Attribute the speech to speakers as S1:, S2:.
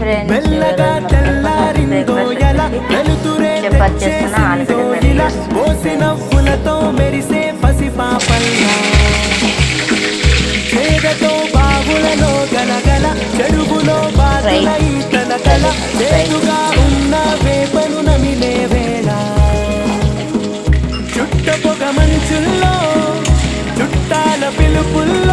S1: Friends
S2: మెరిసే పసి పాపల్లో? పేదతో గలగల చెడుగులో బాధల కల వేరుగా ఉన్న వేపను నమిలే వేళ. చుట్ట పొగ మంచుల్లో చుట్టాల పిలుపుల్లో